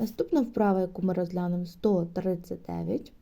Наступна вправа, яку ми розглянемо 139.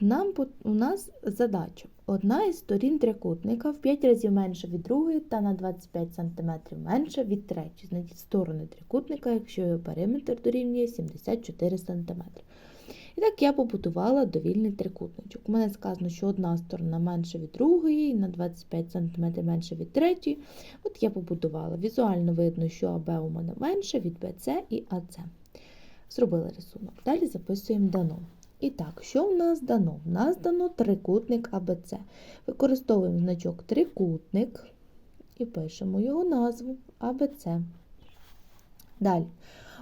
Нам, у нас задача. Одна із сторін трикутника в 5 разів менша від другої та на 25 см менша від третьої. Знайдіть сторони трикутника, якщо його периметр дорівнює 74 см. І так я побудувала довільний трикутничок. У мене сказано, що одна сторона менша від другої, на 25 см менша від третьої. От я побудувала. Візуально видно, що АБ у мене менше від БЦ і АЦ. Зробили рисунок. Далі записуємо дано. І так, що в нас дано? В нас дано трикутник АБЦ. Використовуємо значок трикутник і пишемо його назву АБЦ. Далі.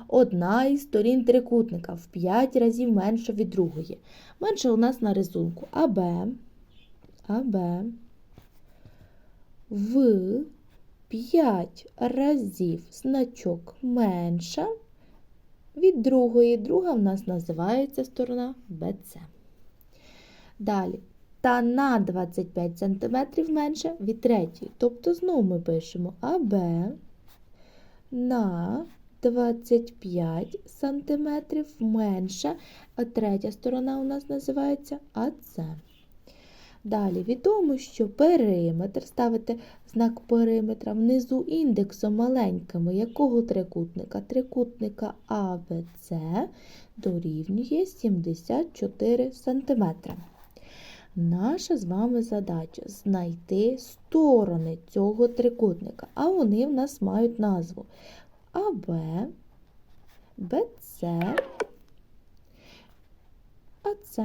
Одна із сторін трикутника в 5 разів менша від другої. Менше у нас на рисунку АБ, АБ в 5 разів значок менша від другої. Друга в нас називається сторона BC. Далі. Та на 25 см менше від третьої. Тобто знову ми пишемо АБ на 25 см менша, а третя сторона у нас називається АЦ. Далі відомо, що периметр, ставите знак периметра внизу індексом маленькими якого трикутника? Трикутника АБЦ дорівнює 74 см. Наша з вами задача знайти сторони цього трикутника, а вони в нас мають назву АБ, БЦ, АЦ.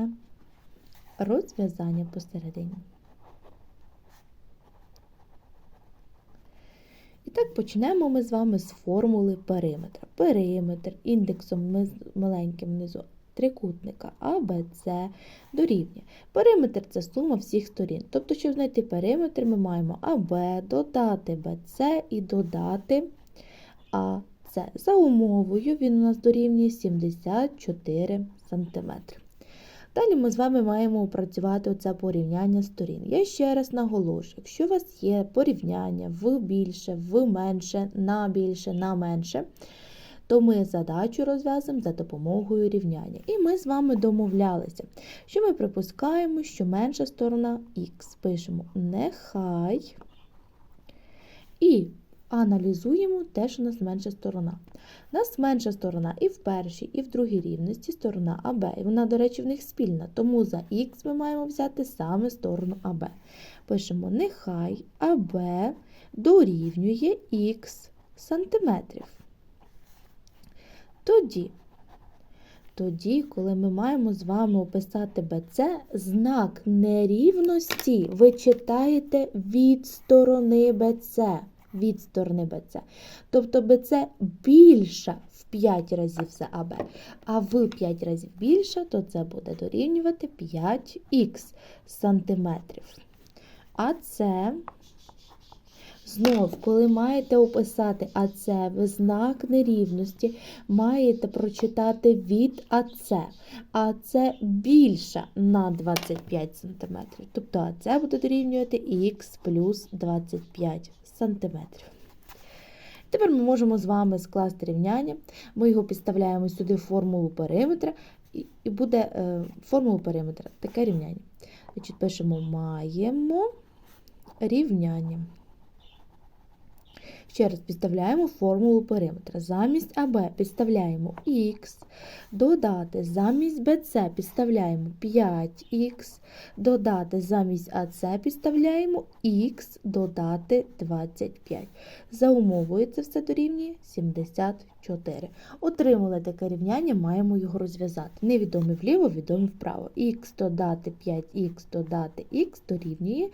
Розв'язання посередині. І так почнемо ми з вами з формули периметра. Периметр індексом маленьким внизу трикутника АБЦ дорівнює. Периметр це сума всіх сторін. Тобто, щоб знайти периметр, ми маємо АБ, додати БЦ і додати АЦ. За умовою він у нас дорівнює 74 см. Далі ми з вами маємо опрацювати оце порівняння сторін. Я ще раз наголошую, якщо у вас є порівняння в більше, в менше, на більше, на менше, то ми задачу розв'язуємо за допомогою рівняння. І ми з вами домовлялися, що ми припускаємо, що менша сторона х. Пишемо нехай і аналізуємо те, що у нас менша сторона. У нас менша сторона і в першій, і в другій рівності сторона АБ. І вона, до речі, в них спільна. Тому за х ми маємо взяти саме сторону АБ. Пишемо нехай АБ дорівнює х сантиметрів. Тоді, тоді, коли ми маємо з вами описати БЦ, знак нерівності ви читаєте від сторони БЦ. Від сторони БЦ. Тобто БЦ більша в 5 разів за АБ, а в 5 разів більша, то це буде дорівнювати 5х сантиметрів. А це Знов, коли маєте описати АЦ, ви знак нерівності маєте прочитати від АЦ. АЦ більша на 25 см. Тобто АЦ буде дорівнювати х плюс 25 см. Тепер ми можемо з вами скласти рівняння. Ми його підставляємо сюди в формулу периметра, і буде формула формулу периметра таке рівняння. Значить, пишемо маємо рівняння. Ще раз підставляємо формулу периметра. Замість АБ підставляємо х, додати замість БЦ підставляємо 5х, додати замість АЦ підставляємо х, додати 25. За умовою це все дорівнює 74. Отримали таке рівняння, маємо його розв'язати. Невідомі вліво, відомі вправо. х додати 5х додати х дорівнює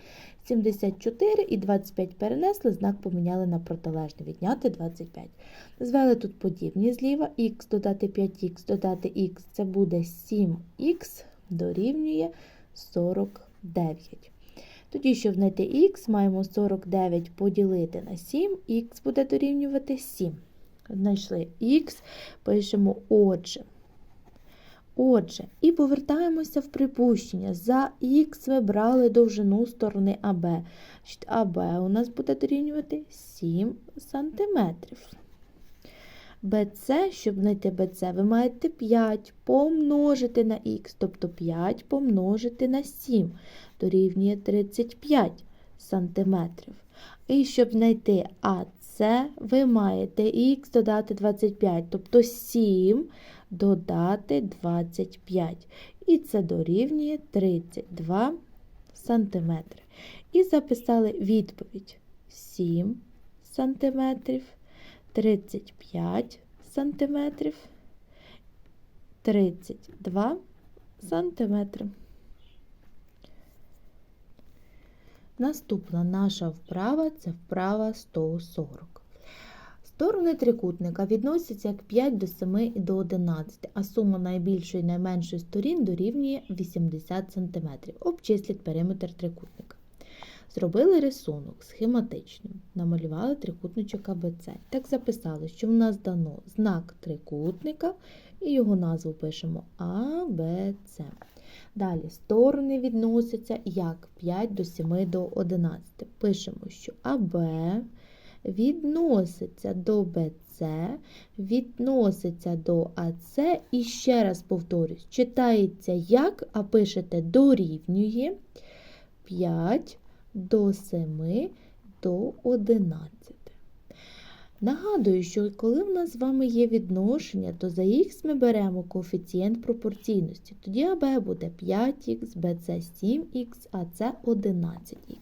74 і 25 перенесли, знак поміняли на протилежний, відняти 25. Звели тут подібні зліва, х додати 5х додати х, це буде 7х дорівнює 49. Тоді, щоб знайти х, маємо 49 поділити на 7, х буде дорівнювати 7. Знайшли х, пишемо отже. Отже, і повертаємося в припущення. За х ми брали довжину сторони АБ. АБ у нас буде дорівнювати 7 см. BC, щоб знайти BC, ви маєте 5 помножити на х, тобто 5 помножити на 7 дорівнює 35 сантиметрів. І щоб знайти АС, ви маєте х додати 25, тобто 7 додати 25. І це дорівнює 32 сантиметри. І записали відповідь 7 сантиметрів, 35 сантиметрів, 32 сантиметри. Наступна наша вправа це вправа 140. Сторони трикутника відносяться як 5 до 7 і до 11, а сума найбільшої і найменшої сторін дорівнює 80 см. Обчисліть периметр трикутника. Зробили рисунок схематичним, намалювали трикутничок АБЦ. Так записали, що в нас дано знак трикутника і його назву пишемо АБЦ. Далі сторони відносяться як 5 до 7 до 11. Пишемо, що АБ відноситься до БЦ, відноситься до АЦ. І ще раз повторюсь, читається як, а пишете дорівнює 5 до 7 до 11. Нагадую, що коли в нас з вами є відношення, то за х ми беремо коефіцієнт пропорційності. Тоді АБ буде 5х, БЦ 7х, а С 11х.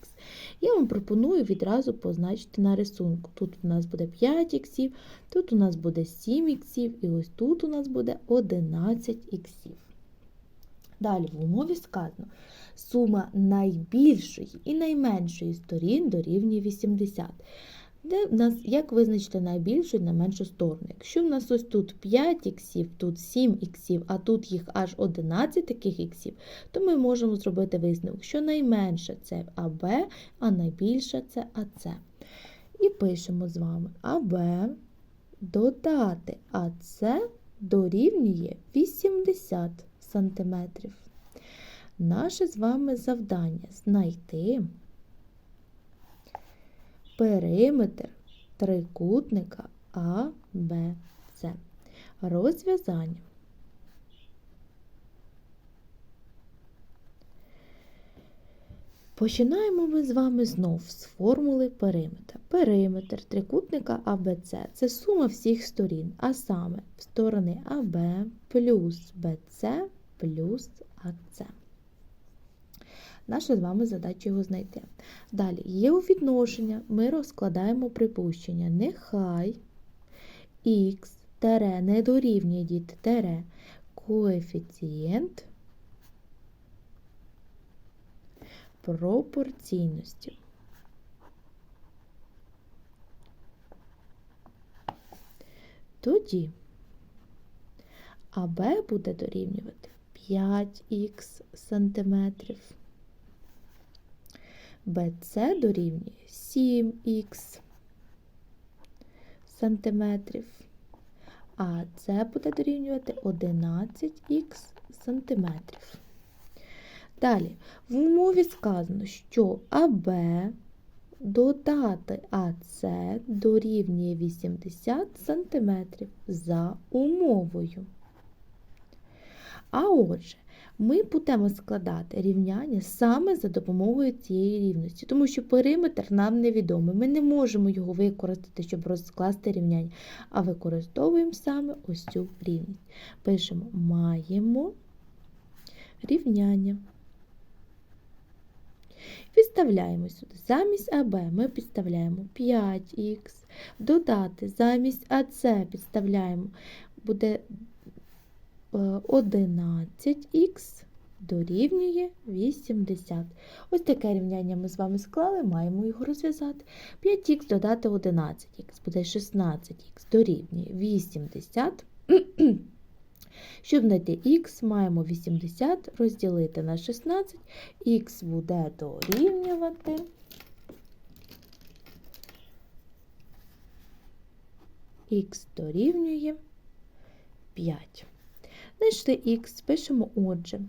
Я вам пропоную відразу позначити на рисунку. Тут у нас буде 5 х, тут у нас буде 7 х, і ось тут у нас буде 11 х. Далі в умові сказано, сума найбільшої і найменшої сторін дорівнює 80. Де в нас, як визначити найбільшу і найменшу сторону? Якщо в нас ось тут 5 іксів, тут 7 іксів, а тут їх аж 11 таких іксів, то ми можемо зробити висновок, що найменше це АБ, а найбільше це АЦ. І пишемо з вами АБ додати АЦ дорівнює 80 см. Наше з вами завдання знайти периметр трикутника А, Б, Розв'язання. Починаємо ми з вами знов з формули периметра. Периметр трикутника АБЦ це сума всіх сторін, а саме сторони АБ плюс БЦ плюс АЦ. Наша з вами задача його знайти. Далі, є у відношення, ми розкладаємо припущення. Нехай х тере не дорівнює діти тере коефіцієнт пропорційності. Тоді АБ буде дорівнювати 5х сантиметрів. BC дорівнює 7х сантиметрів, а це буде дорівнювати 11х сантиметрів. Далі, в умові сказано, що АБ додати АС дорівнює 80 см за умовою. А отже, ми будемо складати рівняння саме за допомогою цієї рівності, тому що периметр нам невідомий. Ми не можемо його використати, щоб розкласти рівняння, а використовуємо саме ось цю рівність. Пишемо маємо рівняння. Підставляємо сюди. Замість АБ ми підставляємо 5х, додати замість АЦ підставляємо буде 11х дорівнює 80. Ось таке рівняння ми з вами склали, маємо його розв'язати. 5х додати 11х буде 16х дорівнює 80. Щоб знайти х, маємо 80 розділити на 16, х буде дорівнювати. Х дорівнює 5. Знайшли х, пишемо отже.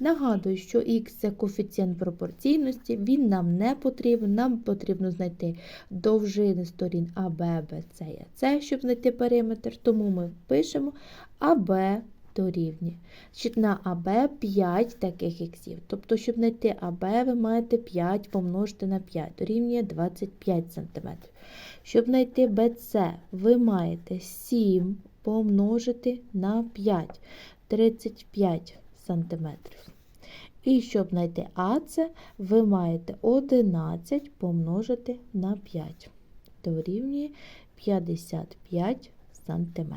Нагадую, що х це коефіцієнт пропорційності, він нам не потрібен, нам потрібно знайти довжини сторін АБ, БЦ і АЦ, щоб знайти периметр, тому ми пишемо АБ дорівнює. На АБ 5 таких іксів. Тобто, щоб знайти АБ, ви маєте 5 помножити на 5, дорівнює 25 см. Щоб знайти БЦ, ви маєте 7 помножити на 5, 35 см. І щоб знайти АЦ, ви маєте 11 помножити на 5, дорівнює 55 см.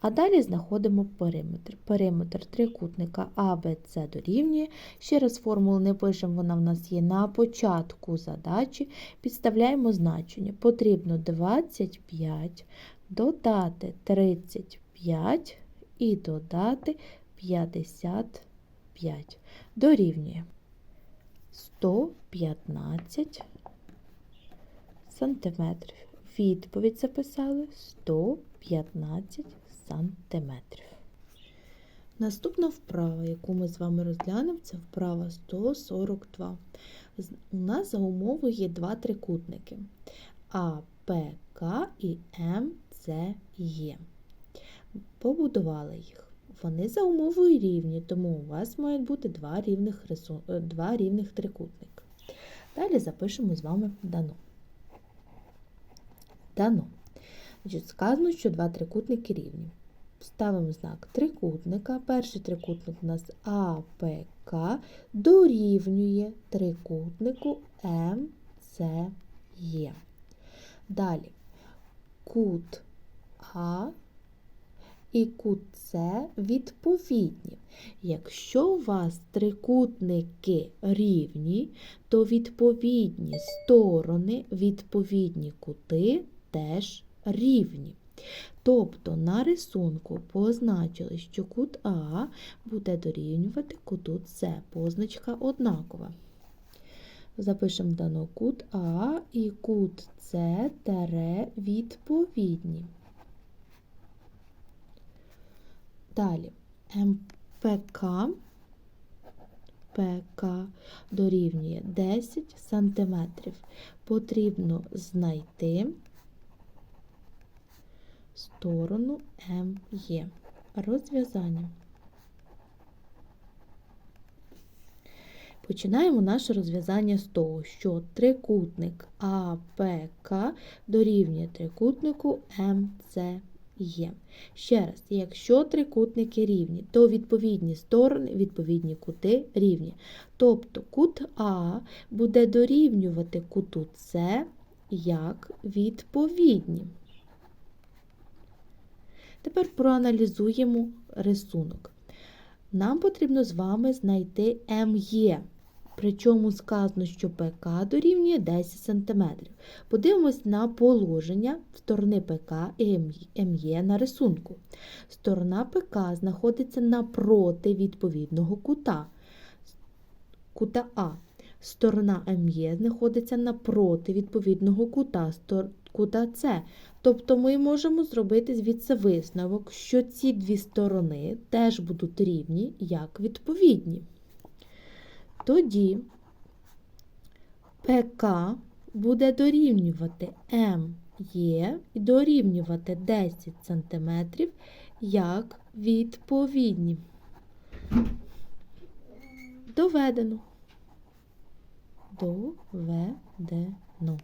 А далі знаходимо периметр. Периметр трикутника АБЦ дорівнює. Ще раз формулу не пишемо, вона в нас є на початку задачі. Підставляємо значення. Потрібно 25 додати 35 і додати 55. Дорівнює 115 сантиметрів. Відповідь записали 115 сантиметрів. Наступна вправа, яку ми з вами розглянемо, це вправа 142. У нас за умовою є два трикутники А, П, К і М, С, Є. Побудували їх. Вони за умовою рівні, тому у вас мають бути два рівних, рису... е, два рівних трикутника. Далі запишемо з вами дано. Дано. Значить, сказано, що два трикутники рівні. Ставимо знак трикутника. Перший трикутник у нас АПК дорівнює трикутнику МЦЕ. Далі кут А і кут С відповідні. Якщо у вас трикутники рівні, то відповідні сторони, відповідні кути теж рівні. Тобто на рисунку позначили, що кут А буде дорівнювати куту С. Позначка однакова. Запишемо дано кут А і кут С тере відповідні. Далі МПК ПК дорівнює 10 см. Потрібно знайти сторону МЄ. Розв'язання. Починаємо наше розв'язання з того, що трикутник АПК дорівнює трикутнику МЦЄ. Ще раз, якщо трикутники рівні, то відповідні сторони, відповідні кути рівні. Тобто кут А буде дорівнювати куту С як відповідні. Тепер проаналізуємо рисунок. Нам потрібно з вами знайти МЄ. Причому сказано, що ПК дорівнює 10 см. Подивимось на положення сторони ПК і МЄ на рисунку. Сторона ПК знаходиться напроти відповідного кута, кута А. Сторона МЄ знаходиться напроти відповідного кута, кута С. Тобто ми можемо зробити звідси висновок, що ці дві сторони теж будуть рівні як відповідні. Тоді ПК буде дорівнювати МЄ і дорівнювати 10 см як відповідні. Доведено. Доведено.